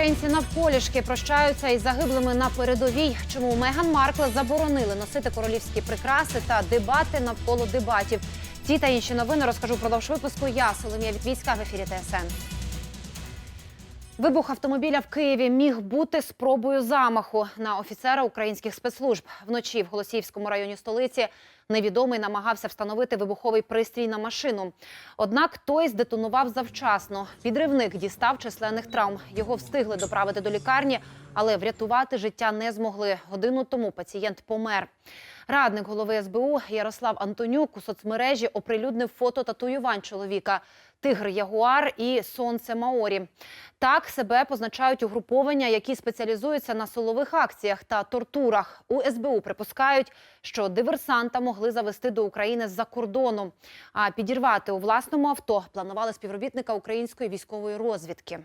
Українці навколішки прощаються із загиблими на передовій. Чому Меган Маркл заборонили носити королівські прикраси та дебати навколо дебатів? Ці та інші новини розкажу впродовж випуску. Я Соломія Вітвіцька в ефірі ТСН. Вибух автомобіля в Києві міг бути спробою замаху на офіцера українських спецслужб. Вночі в Голосіївському районі столиці невідомий намагався встановити вибуховий пристрій на машину. Однак той здетонував завчасно. Підривник дістав численних травм. Його встигли доправити до лікарні, але врятувати життя не змогли. Годину тому пацієнт помер. Радник голови СБУ Ярослав Антонюк у соцмережі оприлюднив фото татуювань чоловіка Тигр Ягуар і Сонце Маорі. Так себе позначають угруповання, які спеціалізуються на силових акціях та тортурах. У СБУ припускають, що диверсанта могли завести до України з-за кордону. А підірвати у власному авто планували співробітника української військової розвідки.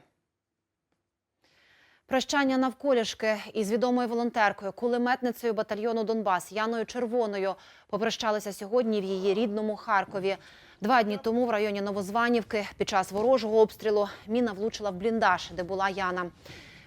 Прощання навколішки із відомою волонтеркою, кулеметницею батальйону Донбас Яною Червоною попрощалися сьогодні в її рідному Харкові. Два дні тому в районі Новозванівки під час ворожого обстрілу міна влучила в бліндаж, де була Яна.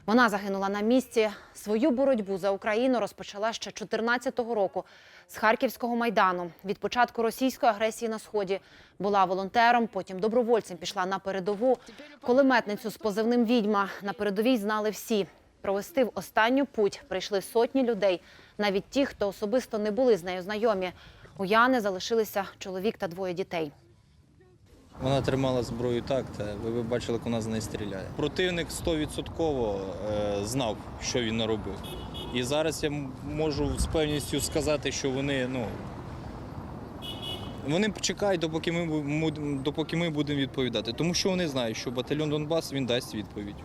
Вона загинула на місці. Свою боротьбу за Україну розпочала ще 14-го року з Харківського майдану. Від початку російської агресії на сході була волонтером, потім добровольцем пішла на передову. Кулеметницю з позивним відьма на передовій знали всі. Провести в останню путь прийшли сотні людей, навіть ті, хто особисто не були з нею знайомі. У Яни залишилися чоловік та двоє дітей. Вона тримала зброю так, та ви б бачили, як вона з неї стріляє. Противник 100% е, знав, що він наробив. І зараз я можу з певністю сказати, що вони, ну. Вони чекають, допоки ми, допоки ми будемо відповідати. Тому що вони знають, що батальйон Донбас він дасть відповідь.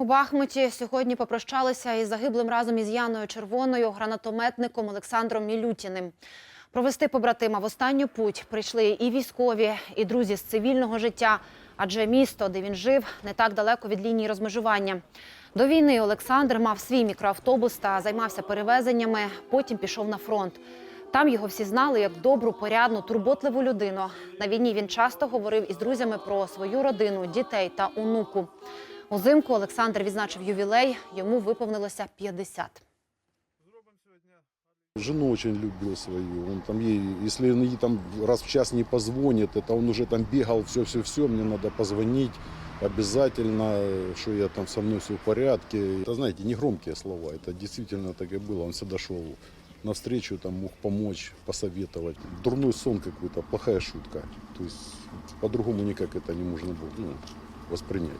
У Бахмуті сьогодні попрощалися із загиблим разом із Яною Червоною, гранатометником Олександром Мілютіним. Провести побратима в останню путь прийшли і військові, і друзі з цивільного життя, адже місто, де він жив, не так далеко від лінії розмежування. До війни Олександр мав свій мікроавтобус та займався перевезеннями. Потім пішов на фронт. Там його всі знали як добру, порядну, турботливу людину. На війні він часто говорив із друзями про свою родину, дітей та онуку. Узимку Олександр відзначив ювілей. Йому виповнилося 50. Жену очень любил свою. Он там ей, если он ей там раз в час не позвонит, это он уже там бегал, все-все-все, мне надо позвонить обязательно, что я там со мной все в порядке. Это, знаете, не громкие слова, это действительно так и было. Он всегда шел навстречу, там мог помочь, посоветовать. Дурной сон какой-то, плохая шутка. То есть по-другому никак это не можно было ну, воспринять.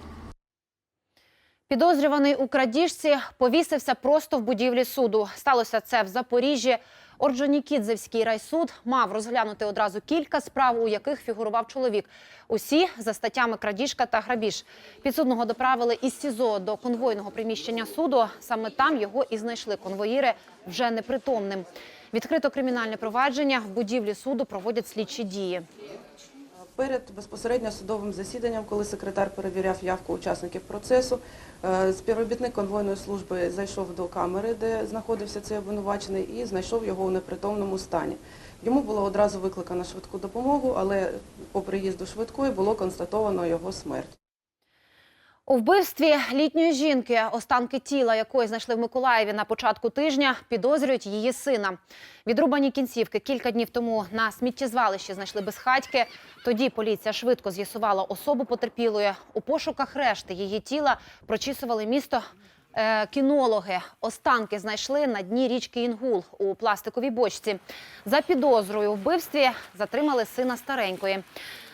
Підозрюваний у крадіжці повісився просто в будівлі суду. Сталося це в Запоріжжі. Орджонікідзевський райсуд мав розглянути одразу кілька справ, у яких фігурував чоловік. Усі за статтями крадіжка та грабіж. Підсудного доправили із СІЗО до конвойного приміщення суду. Саме там його і знайшли конвоїри вже непритомним. Відкрито кримінальне провадження в будівлі суду проводять слідчі дії. Перед безпосередньо судовим засіданням, коли секретар перевіряв явку учасників процесу, е, співробітник конвойної служби зайшов до камери, де знаходився цей обвинувачений, і знайшов його у непритомному стані. Йому було одразу викликано швидку допомогу, але по приїзду швидкої було констатовано його смерть. У вбивстві літньої жінки, останки тіла якої знайшли в Миколаєві на початку тижня, підозрюють її сина. Відрубані кінцівки кілька днів тому на сміттєзвалищі знайшли безхатьки. Тоді поліція швидко з'ясувала особу потерпілої. У пошуках решти її тіла прочісували місто е, кінологи. Останки знайшли на дні річки Інгул у пластиковій бочці. За підозрою у вбивстві затримали сина старенької.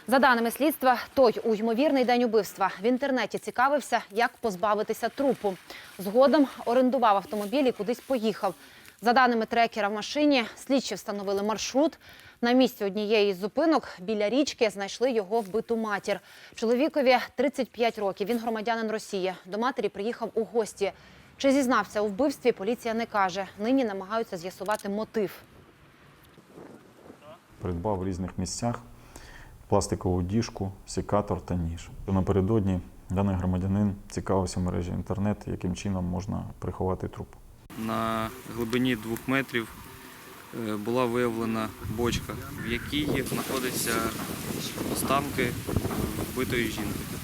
За даними слідства, той у ймовірний день убивства в інтернеті цікавився, як позбавитися трупу. Згодом орендував автомобіль і кудись поїхав. За даними трекера в машині, слідчі встановили маршрут. На місці однієї з зупинок біля річки знайшли його вбиту матір. Чоловікові 35 років. Він громадянин Росії. До матері приїхав у гості. Чи зізнався у вбивстві, поліція не каже. Нині намагаються з'ясувати мотив. придбав в різних місцях пластикову діжку, секатор та ніж. Напередодні даний громадянин цікавився в мережі інтернет, яким чином можна приховати труп. На глибині двох метрів е, була виявлена бочка, в якій знаходяться останки вбитої жінки.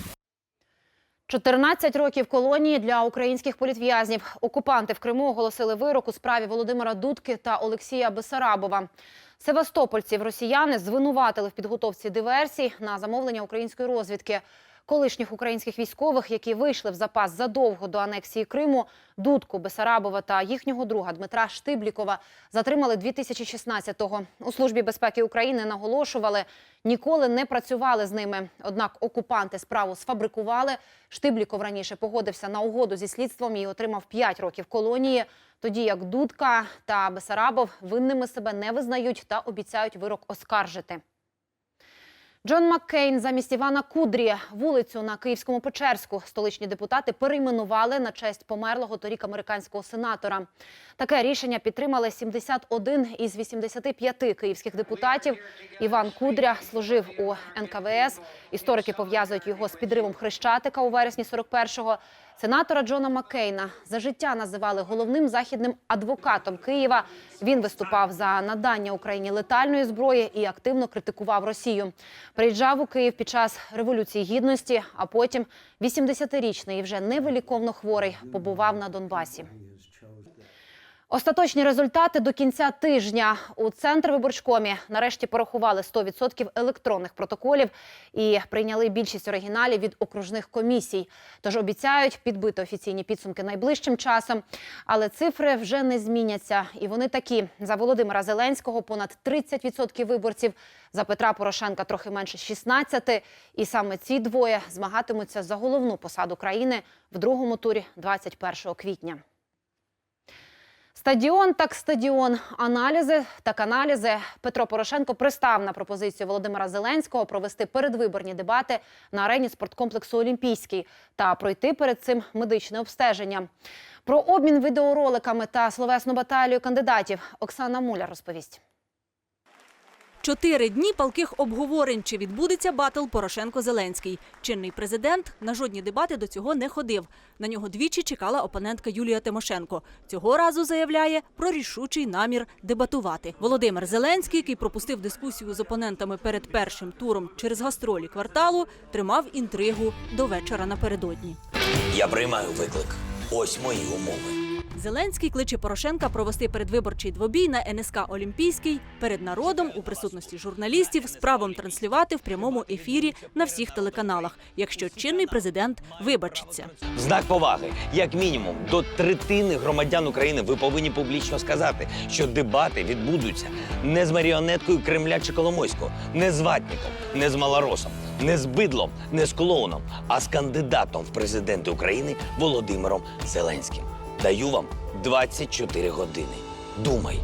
14 років колонії для українських політв'язнів. Окупанти в Криму оголосили вирок у справі Володимира Дудки та Олексія Бесарабова. Севастопольців росіяни звинуватили в підготовці диверсій на замовлення української розвідки. Колишніх українських військових, які вийшли в запас задовго до анексії Криму, Дудку, Бесарабова та їхнього друга Дмитра Штиблікова затримали 2016-го. У службі безпеки України наголошували, ніколи не працювали з ними. Однак окупанти справу сфабрикували. Штибліков раніше погодився на угоду зі слідством і отримав 5 років колонії. Тоді як Дудка та Бесарабов винними себе не визнають та обіцяють вирок оскаржити. Джон Маккейн замість Івана Кудрі вулицю на Київському Печерську столичні депутати перейменували на честь померлого торік американського сенатора. Таке рішення підтримали 71 із 85 київських депутатів. Іван Кудря служив у НКВС. Історики пов'язують його з підривом Хрещатика у вересні 41-го. Сенатора Джона Маккейна за життя називали головним західним адвокатом Києва. Він виступав за надання Україні летальної зброї і активно критикував Росію. Приїжджав у Київ під час революції гідності, а потім 80-річний і вже невиліковно хворий побував на Донбасі. Остаточні результати до кінця тижня у центр виборчкомі нарешті порахували 100% електронних протоколів і прийняли більшість оригіналів від окружних комісій. Тож обіцяють підбити офіційні підсумки найближчим часом. Але цифри вже не зміняться. І вони такі: за Володимира Зеленського понад 30% виборців, за Петра Порошенка трохи менше 16. І саме ці двоє змагатимуться за головну посаду країни в другому турі 21 квітня. Стадіон так стадіон. Аналізи так аналізи. Петро Порошенко пристав на пропозицію Володимира Зеленського провести передвиборні дебати на арені спорткомплексу Олімпійський та пройти перед цим медичне обстеження. Про обмін відеороликами та словесну баталію кандидатів Оксана Муля розповість. Чотири дні палких обговорень, чи відбудеться батл Порошенко-Зеленський. Чинний президент на жодні дебати до цього не ходив. На нього двічі чекала опонентка Юлія Тимошенко. Цього разу заявляє про рішучий намір дебатувати. Володимир Зеленський, який пропустив дискусію з опонентами перед першим туром через гастролі кварталу, тримав інтригу до вечора напередодні. Я приймаю виклик. Ось мої умови. Зеленський кличе Порошенка провести передвиборчий двобій на НСК Олімпійський перед народом у присутності журналістів з правом транслювати в прямому ефірі на всіх телеканалах, якщо чинний президент вибачиться. Знак поваги, як мінімум, до третини громадян України ви повинні публічно сказати, що дебати відбудуться не з маріонеткою Кремля чи Коломойського, не з ватником, не з малоросом, не з бидлом, не з клоуном, а з кандидатом в президенти України Володимиром Зеленським. Даю вам 24 години. Думай,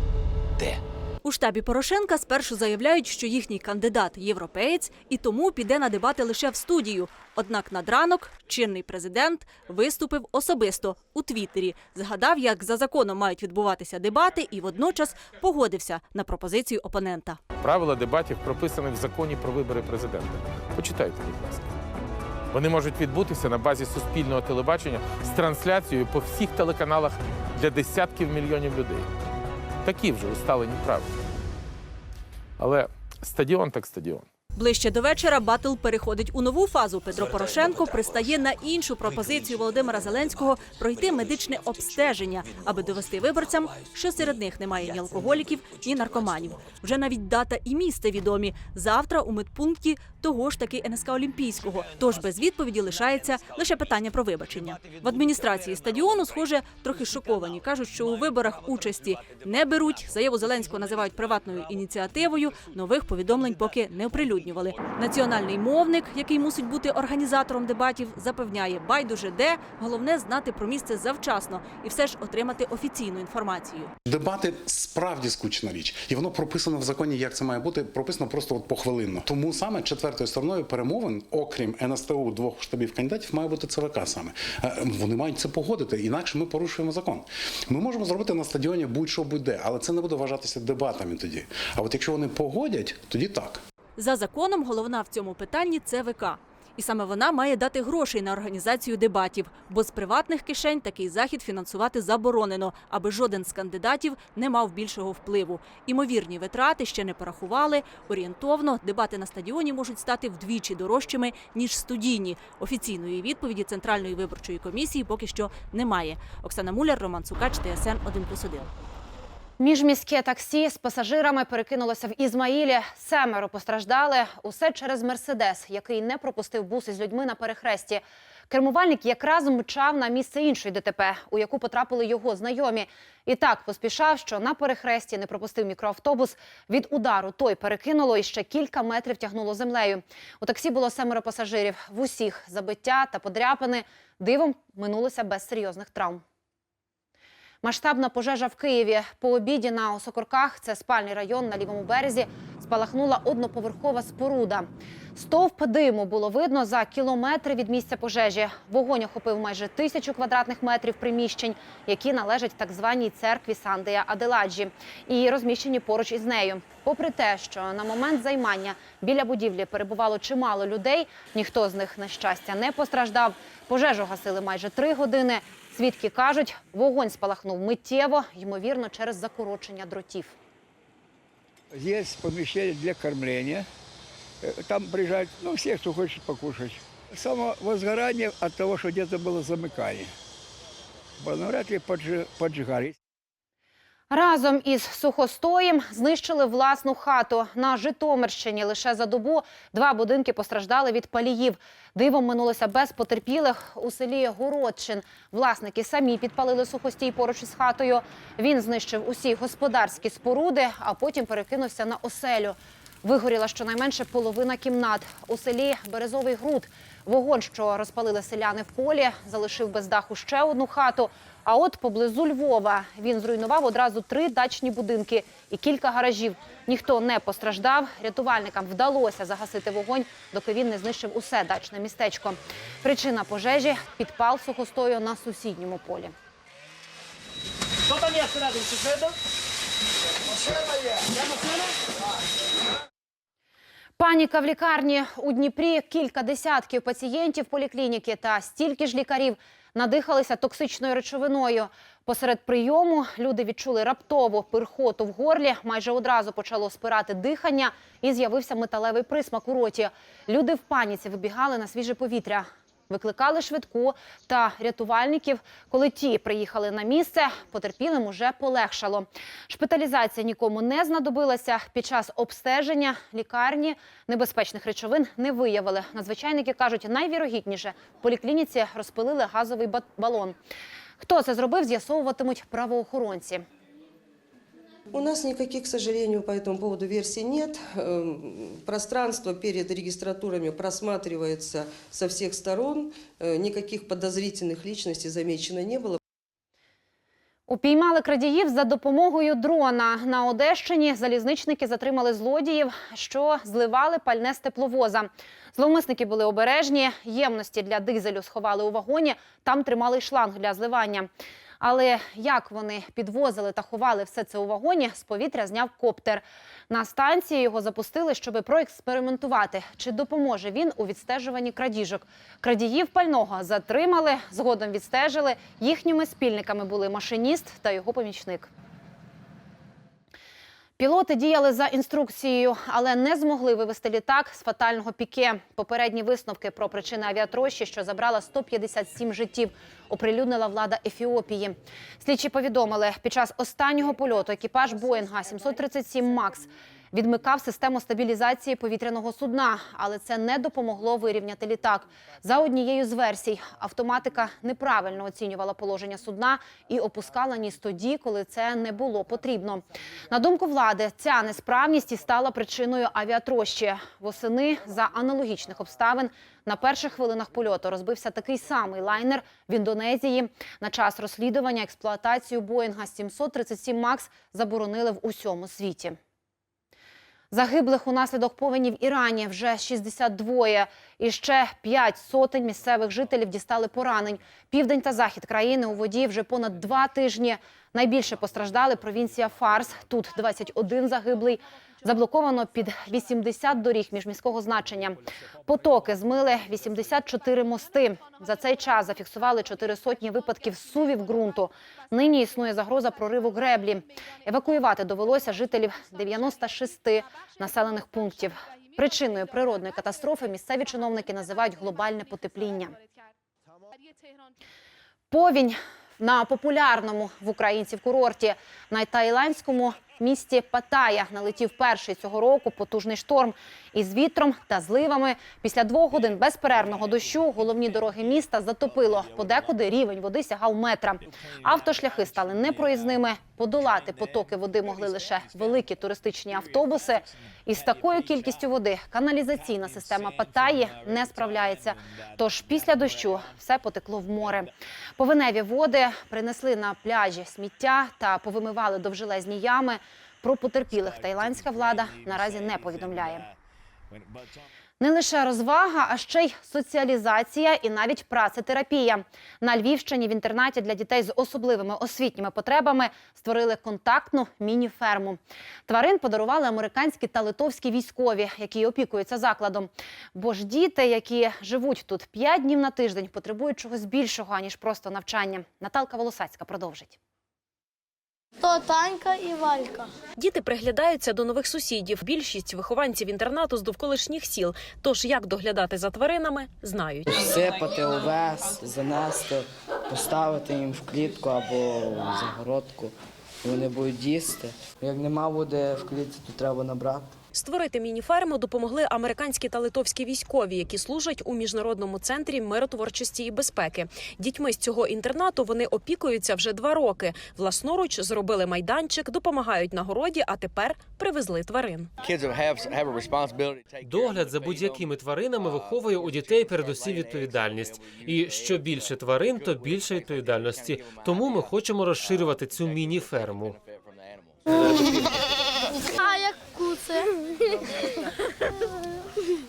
де. У штабі Порошенка спершу заявляють, що їхній кандидат європеєць і тому піде на дебати лише в студію. Однак над ранок чинний президент виступив особисто у Твіттері. Згадав, як за законом мають відбуватися дебати, і водночас погодився на пропозицію опонента. Правила дебатів прописані в законі про вибори президента. Почитайте, будь ласка. Вони можуть відбутися на базі суспільного телебачення з трансляцією по всіх телеканалах для десятків мільйонів людей. Такі вже усталені правила. Але стадіон так стадіон. Ближче до вечора батл переходить у нову фазу. Петро Порошенко пристає на іншу пропозицію Володимира Зеленського пройти медичне обстеження, аби довести виборцям, що серед них немає ні алкоголіків, ні наркоманів. Вже навіть дата і місце відомі. Завтра у медпункті того ж таки НСК Олімпійського. Тож без відповіді лишається лише питання про вибачення. В адміністрації стадіону, схоже, трохи шоковані. кажуть, що у виборах участі не беруть. Заяву Зеленського називають приватною ініціативою. Нових повідомлень поки не оприлюднювали. Національний мовник, який мусить бути організатором дебатів, запевняє байдуже де головне знати про місце завчасно і все ж отримати офіційну інформацію. Дебати справді скучна річ, і воно прописано в законі, як це має бути. Прописано просто от похвилинно. Тому саме четвертою стороною перемовин, окрім НСТУ двох штабів кандидатів, має бути ЦВК саме. Е, Вони мають це погодити, інакше ми порушуємо закон. Ми можемо зробити на стадіоні будь-що будь-де, але це не буде вважатися дебатами тоді. А от якщо вони погодять, тоді так. За законом головна в цьому питанні ЦВК. І саме вона має дати грошей на організацію дебатів, бо з приватних кишень такий захід фінансувати заборонено, аби жоден з кандидатів не мав більшого впливу. Імовірні витрати ще не порахували. Орієнтовно дебати на стадіоні можуть стати вдвічі дорожчими ніж студійні. Офіційної відповіді Центральної виборчої комісії поки що немає. Оксана Муляр, Роман Цукач, ТСН 1+,1. Міжміське таксі з пасажирами перекинулося в Ізмаїлі. Семеро постраждали. Усе через мерседес, який не пропустив бус із людьми на перехресті. Кермувальник якраз мчав на місце іншої ДТП, у яку потрапили його знайомі. І так поспішав, що на перехресті не пропустив мікроавтобус. Від удару той перекинуло і ще кілька метрів тягнуло землею. У таксі було семеро пасажирів. В усіх забиття та подряпини дивом минулося без серйозних травм. Масштабна пожежа в Києві. По обіді на Осокорках, це спальний район на лівому березі, спалахнула одноповерхова споруда. Стовп диму було видно за кілометри від місця пожежі. Вогонь охопив майже тисячу квадратних метрів приміщень, які належать так званій церкві Сандея Аделаджі і розміщені поруч із нею. Попри те, що на момент займання біля будівлі перебувало чимало людей, ніхто з них, на щастя, не постраждав. Пожежу гасили майже три години. Свідки кажуть, вогонь спалахнув миттєво, ймовірно, через закорочення дротів. Есть помещение для кормления. Э, Там приезжают, ну, все, кто хочет покушать. Само возгорание от того, что где-то было замыкание. Бо Навряд ли поджи- поджигали. Разом із сухостоєм знищили власну хату. На Житомирщині лише за добу два будинки постраждали від паліїв. Дивом минулося без потерпілих у селі Городчин. Власники самі підпалили сухостій поруч із хатою. Він знищив усі господарські споруди, а потім перекинувся на оселю. Вигоріла щонайменше половина кімнат. У селі Березовий Груд. Вогонь, що розпалили селяни в полі, залишив без даху ще одну хату. А от поблизу Львова він зруйнував одразу три дачні будинки і кілька гаражів. Ніхто не постраждав. Рятувальникам вдалося загасити вогонь, доки він не знищив усе дачне містечко. Причина пожежі підпал сухостою на сусідньому полі. Паніка в лікарні у Дніпрі кілька десятків пацієнтів поліклініки та стільки ж лікарів надихалися токсичною речовиною. Посеред прийому люди відчули раптову пирхоту в горлі. Майже одразу почало спирати дихання і з'явився металевий присмак у роті. Люди в паніці вибігали на свіже повітря. Викликали швидку та рятувальників. Коли ті приїхали на місце, потерпілим уже полегшало. Шпиталізація нікому не знадобилася. Під час обстеження лікарні небезпечних речовин не виявили. Надзвичайники кажуть, найвірогідніше в поліклініці розпилили газовий ба- балон. Хто це зробив, з'ясовуватимуть правоохоронці. У нас никаких, к сожалению, по этому поводу версий нет. Эм, Пространство перед регистратурами просматривается со всех сторон. Э, Никаких подозрительных личностей замечено не было. Упіймали крадіїв за допомогою дрона. На Одещині залізничники затримали злодіїв, що зливали пальне з тепловоза. Зловмисники були обережні, ємності для дизелю сховали у вагоні, там тримали й шланг для зливання. Але як вони підвозили та ховали все це у вагоні, з повітря зняв коптер. На станції його запустили, щоб проекспериментувати, чи допоможе він у відстежуванні крадіжок. Крадіїв пального затримали, згодом відстежили. Їхніми спільниками були машиніст та його помічник. Пілоти діяли за інструкцією, але не змогли вивести літак з фатального піке. Попередні висновки про причини авіатрощі, що забрала 157 життів, оприлюднила влада Ефіопії. Слідчі повідомили, під час останнього польоту екіпаж Боїнга 737 Макс відмикав систему стабілізації повітряного судна, але це не допомогло вирівняти літак. За однією з версій, автоматика неправильно оцінювала положення судна і опускала ніс тоді, коли це не було потрібно. На думку влади, ця несправність і стала причиною авіатрощі. Восени за аналогічних обставин на перших хвилинах польоту розбився такий самий лайнер в Індонезії. На час розслідування експлуатацію Боїнга 737 Макс заборонили в усьому світі. Загиблих унаслідок повені в Ірані вже 62. І ще 5 сотень місцевих жителів дістали поранень. Південь та захід країни у воді вже понад два тижні. Найбільше постраждали провінція Фарс. Тут 21 загиблий. Заблоковано під 80 доріг міжміського значення. Потоки змили 84 мости. За цей час зафіксували чотири сотні випадків сувів ґрунту. Нині існує загроза прориву греблі. Евакуювати довелося жителів 96 населених пунктів. Причиною природної катастрофи місцеві чиновники називають глобальне потепління. Повінь на популярному в українців курорті на тайландському місті Паттайя налетів перший цього року потужний шторм із вітром та зливами. Після двох годин безперервного дощу головні дороги міста затопило. Подекуди рівень води сягав метра. Автошляхи стали непроїзними. Подолати потоки води могли лише великі туристичні автобуси. Із такою кількістю води каналізаційна система Паттайї не справляється. Тож після дощу все потекло в море. Повеневі води принесли на пляжі сміття та повимивали довжелезні ями. Про потерпілих тайландська влада наразі не повідомляє. Не лише розвага, а ще й соціалізація і навіть працетерапія. На Львівщині в інтернаті для дітей з особливими освітніми потребами створили контактну міні-ферму. Тварин подарували американські та литовські військові, які опікуються закладом. Бо ж діти, які живуть тут 5 днів на тиждень, потребують чогось більшого аніж просто навчання. Наталка Волосацька продовжить. То Танька і Валька. Діти приглядаються до нових сусідів. Більшість вихованців інтернату з довколишніх сіл. Тож як доглядати за тваринами, знають. Сипати овес, занести, поставити їм в клітку або в загородку. Вони будуть їсти. Як нема води в клітці, то треба набрати. Створити міні-ферму допомогли американські та литовські військові, які служать у міжнародному центрі миротворчості і безпеки. Дітьми з цього інтернату вони опікуються вже два роки. Власноруч зробили майданчик, допомагають на городі, а тепер привезли тварин. Догляд за будь-якими тваринами виховує у дітей передусім відповідальність. І що більше тварин, то більше відповідальності. Тому ми хочемо розширювати цю міні-ферму. А як куце?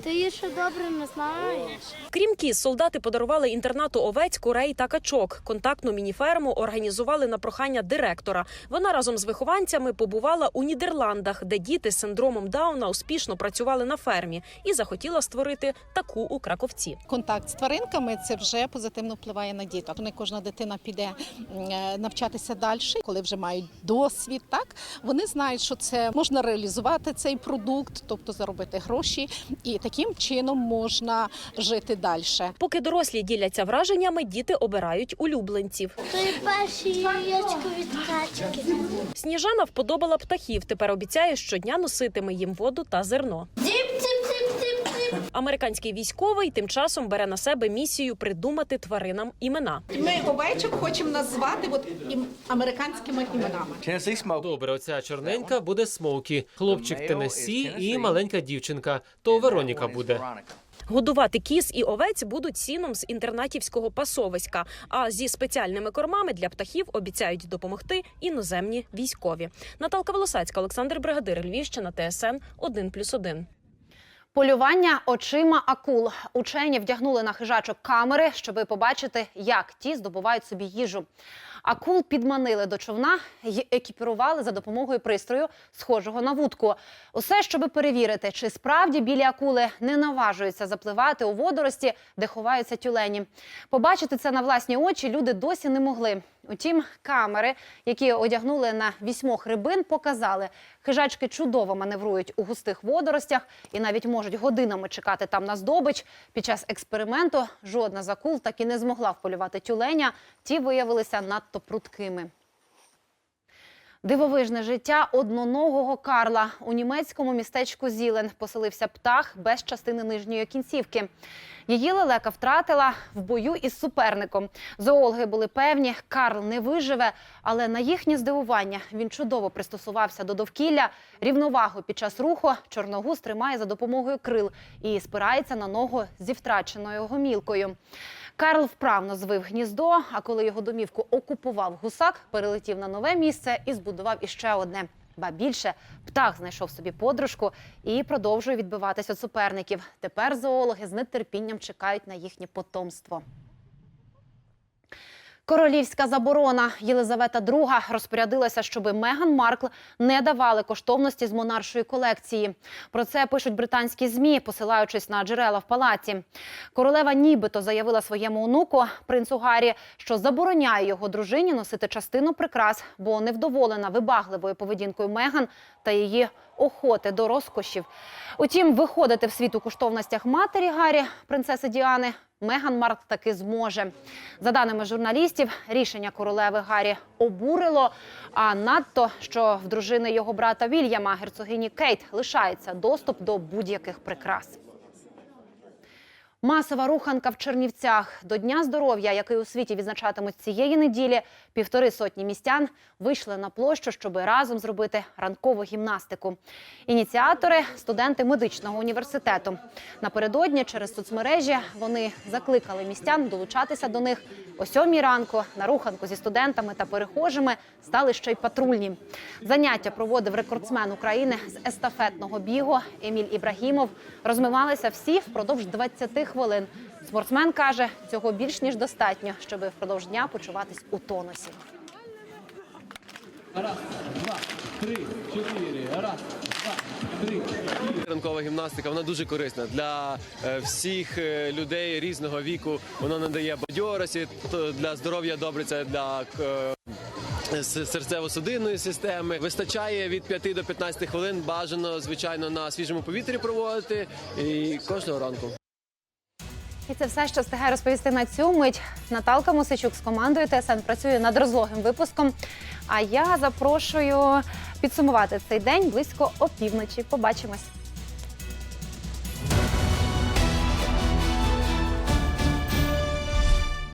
Ти її ще добре не знаєш. Крім кіз, солдати подарували інтернату овець, курей та качок. Контактну міні-ферму організували на прохання директора. Вона разом з вихованцями побувала у Нідерландах, де діти з синдромом Дауна успішно працювали на фермі, і захотіла створити таку у Краковці. Контакт з тваринками це вже позитивно впливає на діток. Не кожна дитина піде е, навчатися далі, коли вже мають досвід. Так вони знають, що це можна реалізувати цей продукт, тобто заробити гроші, і таким чином можна жити далі. Поки дорослі діляться враженнями, діти обирають улюбленців. Той перший яєчко від качки. Сніжана вподобала птахів. Тепер обіцяє щодня носитиме їм воду та зерно. Американський військовий тим часом бере на себе місію придумати тваринам імена. Ми овечок хочемо назвати от ім- американськими іменами. Добре, оця чорненька буде Смоукі, хлопчик Теннессі і маленька дівчинка. То Вероніка буде. Годувати кіз і овець будуть сіном з інтернатівського пасовиська. А зі спеціальними кормами для птахів обіцяють допомогти іноземні військові. Наталка Волосацька, Олександр Бригадир, Львівщина, ТСН 1+,1. Полювання очима акул. Учені вдягнули на хижачок камери, щоби побачити, як ті здобувають собі їжу. Акул підманили до човна й екіпірували за допомогою пристрою, схожого на вудку. Усе, щоби перевірити, чи справді білі акули не наважуються запливати у водорості, де ховаються тюлені. Побачити це на власні очі люди досі не могли. Утім, камери, які одягнули на вісьмох рибин, показали, хижачки чудово маневрують у густих водоростях і навіть можуть годинами чекати там на здобич. Під час експерименту жодна з акул так і не змогла вполювати тюленя. Ті виявилися надто пруткими. Дивовижне життя одноногого Карла у німецькому містечку Зілен поселився птах без частини нижньої кінцівки. Її лелека втратила в бою із суперником. Зоологи були певні, Карл не виживе, але на їхнє здивування він чудово пристосувався до довкілля. Рівновагу під час руху чорногуз тримає за допомогою крил і спирається на ногу зі втраченою гомілкою. Карл вправно звив гніздо, а коли його домівку окупував гусак, перелетів на нове місце і збудував іще одне. Ба більше птах знайшов собі подружку і продовжує відбиватись від суперників. Тепер зоологи з нетерпінням чекають на їхнє потомство. Королівська заборона Єлизавета II розпорядилася, щоб Меган Маркл не давали коштовності з монаршої колекції. Про це пишуть британські змі, посилаючись на джерела в палаці. Королева нібито заявила своєму онуку принцу Гаррі, що забороняє його дружині носити частину прикрас, бо невдоволена вибагливою поведінкою Меган та її охоти до розкошів. Утім, виходити в світ у коштовностях матері Гаррі, принцеси Діани, Меган Март таки зможе. За даними журналістів, рішення королеви Гаррі обурило, а надто, що в дружини його брата Вільяма, герцогині Кейт, лишається доступ до будь-яких прикрас. Масова руханка в Чернівцях до Дня здоров'я, який у світі відзначатимуть цієї неділі, півтори сотні містян вийшли на площу, щоб разом зробити ранкову гімнастику. Ініціатори студенти медичного університету. Напередодні через соцмережі вони закликали містян долучатися до них о сьомій ранку. На руханку зі студентами та перехожими стали ще й патрульні. Заняття проводив рекордсмен України з естафетного бігу Еміль Ібрагімов. Розмивалися всі впродовж 20 хвилин. Спортсмен каже, цього більш ніж достатньо, щоб впродовж дня почуватись у тонусі. Раз, два, три, чотири. Раз, два, три. Ранкова гімнастика вона дуже корисна для е, всіх е, людей різного віку. Вона надає бадьорості, для здоров'я добре це для е, серцево-судинної системи. Вистачає від 5 до 15 хвилин. Бажано, звичайно, на свіжому повітрі проводити і кожного ранку. І це все, що встигає розповісти на цю мить. Наталка Мусичук з командою ТСН працює над розлогим випуском. А я запрошую підсумувати цей день близько опівночі. Побачимось.